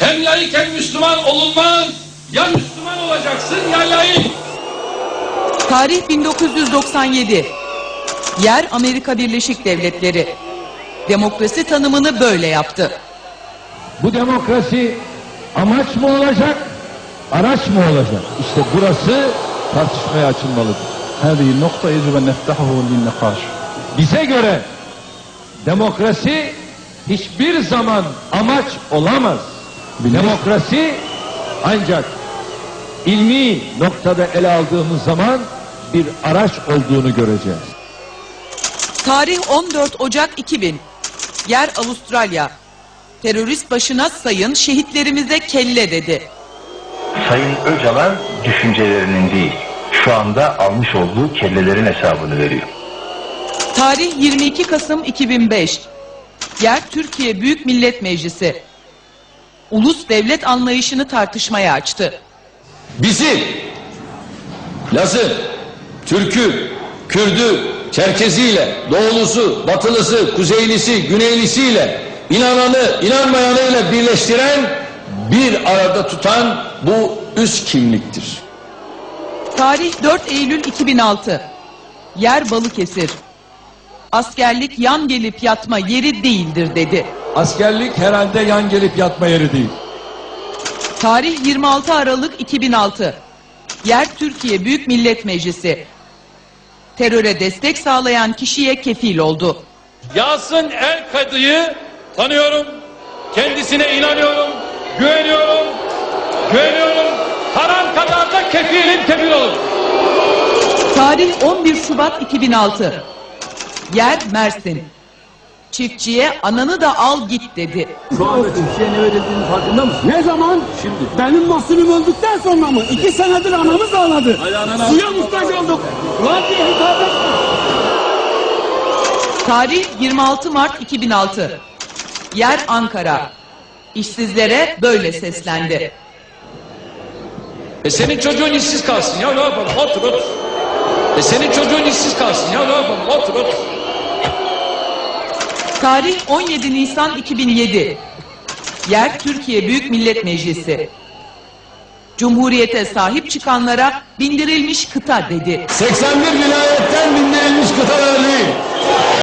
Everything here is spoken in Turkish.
Hem layık hem Müslüman olunmaz. Ya Müslüman olacaksın ya layık. Tarih 1997. Yer Amerika Birleşik Devletleri. Demokrasi tanımını böyle yaptı. Bu demokrasi amaç mı olacak, araç mı olacak? İşte burası tartışmaya açılmalıdır. هذه النقطة يجب أن نفتحه للنقاش Bize göre demokrasi hiçbir zaman amaç olamaz. Demokrasi ancak ilmi noktada ele aldığımız zaman bir araç olduğunu göreceğiz. Tarih 14 Ocak 2000. Yer Avustralya. Terörist başına sayın şehitlerimize kelle dedi. Sayın Öcalan düşüncelerinin değil, şu anda almış olduğu kellelerin hesabını veriyor. Tarih 22 Kasım 2005. Yer Türkiye Büyük Millet Meclisi. Ulus devlet anlayışını tartışmaya açtı. Bizi Lazı, Türk'ü, Kürd'ü, Çerkeziyle, Doğulusu, Batılısı, Kuzeylisi, Güneylisiyle, inananı, inanmayanıyla birleştiren, bir arada tutan bu üst kimliktir. Tarih 4 Eylül 2006. Yer Balıkesir. Askerlik yan gelip yatma yeri değildir dedi. Askerlik herhalde yan gelip yatma yeri değil. Tarih 26 Aralık 2006. Yer Türkiye Büyük Millet Meclisi. Teröre destek sağlayan kişiye kefil oldu. Yasin El Kadı'yı tanıyorum. Kendisine inanıyorum. Güveniyorum. Güveniyorum. Haram kadar da kefilim kefil olur. Tarih 11 Şubat 2006. Yer Mersin. Çiftçiye ananı da al git dedi. Şu anda çiftçiye ne verildiğinin farkında mısın? Ne zaman? Şimdi. Benim mahsulüm öldükten sonra mı? İki senedir anamız ağladı. Suya muhtaç olduk. Lan diye hitap etme. Tarih 26 Mart 2006. Yer Ankara. İşsizlere böyle seslendi. E senin çocuğun işsiz kalsın ya ne yapalım otur otur. E senin çocuğun işsiz kalsın ya ne yapalım otur otur. Tarih 17 Nisan 2007. Yer Türkiye Büyük Millet Meclisi. Cumhuriyete sahip çıkanlara bindirilmiş kıta dedi. 81 vilayetten bindirilmiş kıtalar değil.